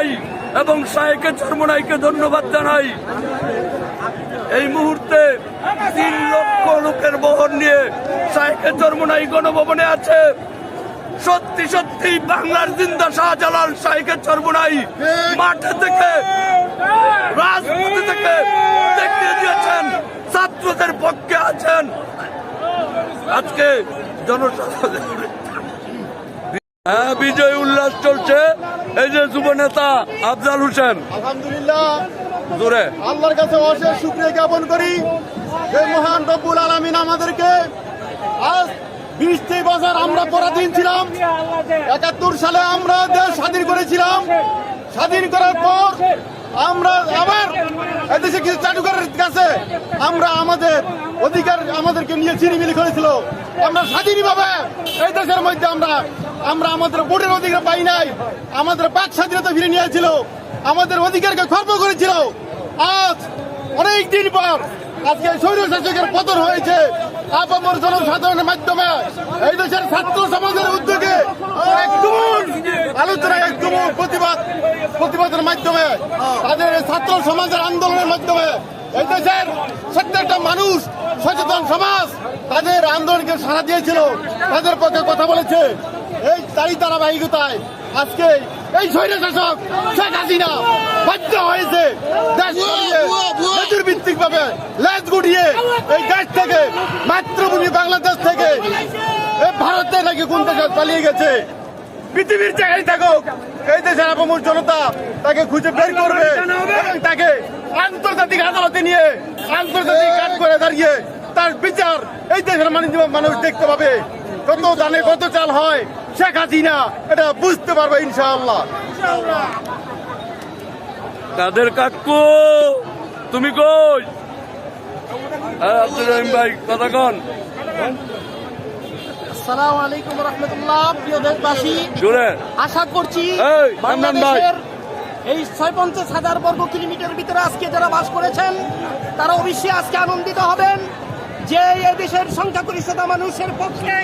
চরমনাই এবং শাহেকে চরমনাইকে ধন্যবাদ জানাই। এই মুহূর্তে তিন লক্ষ লোকের বহর নিয়ে শাহেকে চরমনাই গণভবনে আছে। সত্যি সত্যি বাংলার জিন্দা শাহজালাল শাহেকে চরমনাই মাঠে থেকে, রাজপথে থেকে দেখিয়ে দিয়েছেন, ছাত্রদের পক্ষে আছেন। আজকে জনসাধারণ হ্যাঁ বিজয় উল্লাস চলছে। এই যে যুব নেতা আফজাল হোসেন। আলহামদুলিল্লাহ। জোরে। আল্লাহর কাছে অশেষ শুক্রিয়া জ্ঞাপন করি এই মহান রব্বুল আলমিন আমাদেরকে আজ বিশটি বছর আমরা পরাধীন ছিলাম। একাত্তর সালে আমরা দেশ স্বাধীন করেছিলাম। স্বাধীন করার পর আমরা আবার এদেশে কিছু চাটুকারের কাছে আমরা আমাদের অধিকার আমাদেরকে নিয়ে চিনিমিনি করেছিল আমরা স্বাধীনভাবে এই দেশের মধ্যে আমরা আমরা আমাদের ভোটের অধিকার পাই নাই। আমাদের বাক স্বাধীনতা ফিরে নিয়েছিল। আমাদের অধিকারকে খর্ব করেছিল। আজ অনেক দিন পর আজকে স্বৈর শাসকের পতন হয়েছে। আপামর জনসাধারণের মাধ্যমে এই দেশের ছাত্র সমাজের উদ্যোগে আলোচনা, এক প্রতিবাদ, প্রতিবাদের মাধ্যমে তাদের ছাত্র সমাজের আন্দোলনের মাধ্যমে এই দেশের প্রত্যেকটা মানুষ সচেতন সমাজ, তাদের আন্দোলনকে সাড়া দিয়েছিল, তাদের পক্ষে কথা বলেছে। এই তারই ধারাবাহিকতায় আজকে এই স্বৈর শাসক শেখ হাসিনা বাধ্য হয়েছে দেশ ভিত্তিক ভাবে লেজ গুটিয়ে এই দেশ থেকে, মাতৃভূমি বাংলাদেশ থেকে এই ভারতে নাকি কোন দেশে পালিয়ে গেছে। পৃথিবীর জায়গায় থাকুক, এই দেশের আপামর জনতা তাকে খুঁজে বের করবে এবং তাকে আন্তর্জাতিক আদালতে নিয়ে আন্তর্জাতিক কাজ করে দাঁড়িয়ে তার বিচার এই দেশের মানুষ মানুষ দেখতে পাবে। কত দানে কত চাল হয় শেখ হাসিনা এটা বুঝতে পারবে ইনশাআল্লাহ। কাদের কাকু তুমি কই? হ্যাঁ, আব্দুর রহিম ভাই কথা কন। আসসালামু আলাইকুম রহমতুল্লাহ প্রিয় দেশবাসী। আশা করছি বাংলাদেশের এই ছয় পঞ্চাশ হাজার বর্গ কিলোমিটার ভিতরে আজকে যারা বাস করেছেন তারা অবশ্যই আজকে আনন্দিত হবেন যে এই দেশের সংখ্যাগরিষ্ঠতা মানুষের পক্ষে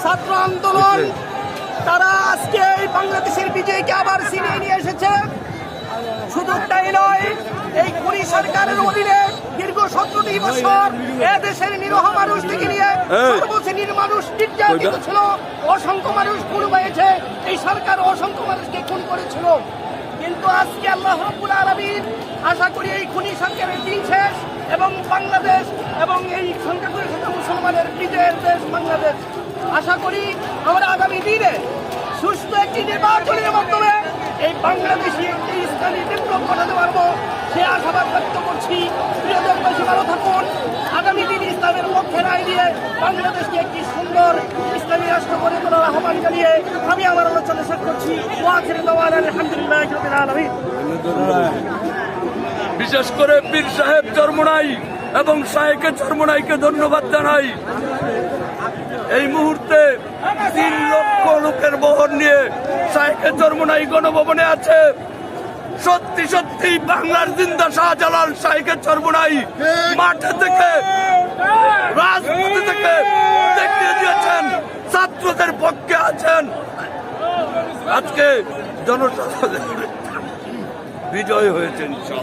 ছাত্র আন্দোলন তারা আজকে এই বাংলাদেশের বিজয়কে আবার ছিনিয়ে নিয়ে এসেছে। শুধু তাই নয় এই কুড়ি সরকারের অধীনে দীর্ঘ সতেরোটি বছর এ দেশের নিরহ মানুষ থেকে নিয়ে। সর্বশ্রেণীর মানুষ নির্যাতিত ছিল অসংখ্য মানুষ খুন হয়েছে। এই সরকার অসংখ্য মানুষকে খুন করেছিল। কিন্তু আজকে আল্লাহ রব্বুল আলামিন আশা করি এই খুনি সরকারের দিন শেষ এবং বাংলাদেশ এবং এই সংখ্যাগরিষ্ঠ মুসলমানের বিজয়ের দেশ বাংলাদেশ। আশা করি আমরা আগামী দিনে সুস্থ একটি নির্বাচনের মাধ্যমে এই বাংলাদেশি একটি ইসলামী বিপ্লব ঘটাতে পারব। সে আশাবাদ ব্যক্ত করছি। প্রিয় দেশবাসী, ভালো থাকুন আগামী দিন ইসলামের পক্ষে রায় আমি আমার আলোচনা বিশেষ করে পীর সাহেব চরমনাই এবং শাহেকে চরমনাইকে ধন্যবাদ জানাই। এই মুহূর্তে তিন লক্ষ লোকের বহর নিয়ে শাহেকে চরমনাই গণভবনে আছে। সত্যি সত্যি বাংলার জিন্দা শাহজালাল শাহেকে চরমনাই। মাঠে থেকে দিয়েছেন ছাত্রদের পক্ষে আছেন। আজকে জনসাধারণ বিজয় হয়েছেন সব